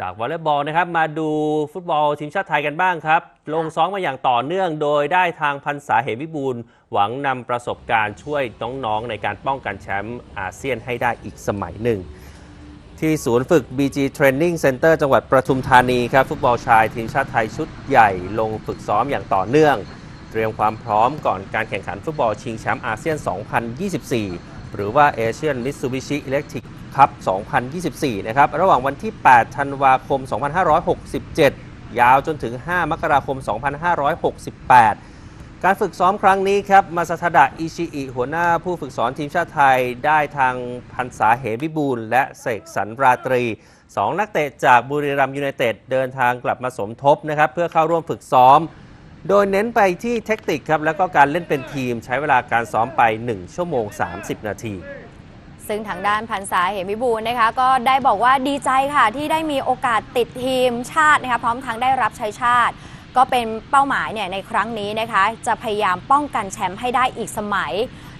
จากวอลเลย์บอลนะครับมาดูฟุตบอลทีมชาติไทยกันบ้างครับ ลงซ้อมมาอย่างต่อเนื่องโดยได้ทางพันษาเหวิบูลหวังนำประสบการณ์ช่วยน้องๆในการป้องกันแชมป์อาเซียนให้ได้อีกสมัยหนึ่ง ที่ศูนย์ฝึก BG Training Center จังหวัดประทุมธานีครับฟุตบอลชายทีมชาติไทยชุดใหญ่ลงฝึกซ้อมอย่างต่อเนื่อง เตรียมความพร้อมก่อนการแข่งขันฟุตบอลชิงแชมป์อาเซียน 2024 หรือว่า Asian Mitsubishi Electric Cup 2024 นะครับ ระหว่างวันที่ 8 ธันวาคม 2567 ยาวจนถึง 5 มกราคม 2568 การฝึกซ้อมครั้งนี้ครับ มาซาทดะอิชิอิ หัวหน้าผู้ฝึกสอนทีมชาติไทย ได้ทางพันษาเหมวิบูลและเสกสรรราตรี 2 นักเตะจากบุรีรัมย์ยูไนเต็ดเดินทางกลับมาสมทบนะครับ เพื่อเข้าร่วมฝึกซ้อมโดยเน้นไปที่เทคนิคครับ แล้วก็การเล่นเป็นทีมใช้เวลาการซ้อมไป 1 ชั่วโมง 30 นาที ซึ่งทางด้านพันษาเหมวิบูลนะคะก็ได้บอกว่าดีใจค่ะที่ได้มีโอกาสติดทีมชาตินะคะพร้อมทั้งได้รับใช้ชาติ ก็เป็นเป้าหมายเนี่ยในครั้งนี้นะคะจะพยายามป้องกันแชมป์ให้ได้อีกสมัย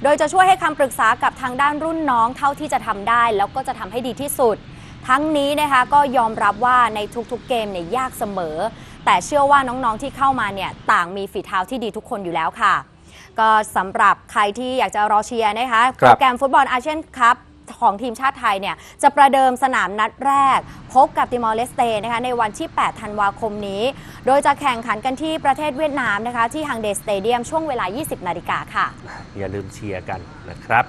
โดยจะช่วยให้คำปรึกษากับทางด้านรุ่นน้องเท่าที่จะทำได้ แล้วก็จะทำให้ดีที่สุด ทั้งนี้นะคะก็ยอมรับว่าในทุกๆเกมเนี่ยยากเสมอ แต่เชื่อว่าน้องๆที่เข้ามาเนี่ยต่างมีฝีเท้าที่ดีทุกคนอยู่แล้วค่ะ ก็สำหรับใครที่อยากจะรอเชียร์นะคะครับโปรแกรมฟุตบอลอาเซียนคัพของทีมชาติไทยเนี่ยจะประเดิมสนามนัดแรก พบกับติมอร์เลสเตนะคะในวันที่ 8 ธันวาคมนี้ โดยจะแข่งขันกันที่ประเทศเวียดนามนะคะที่ฮังเดสเตเดียมช่วงเวลา 20 นาฬิกาค่ะ อย่าลืมเชียร์กันนะครับ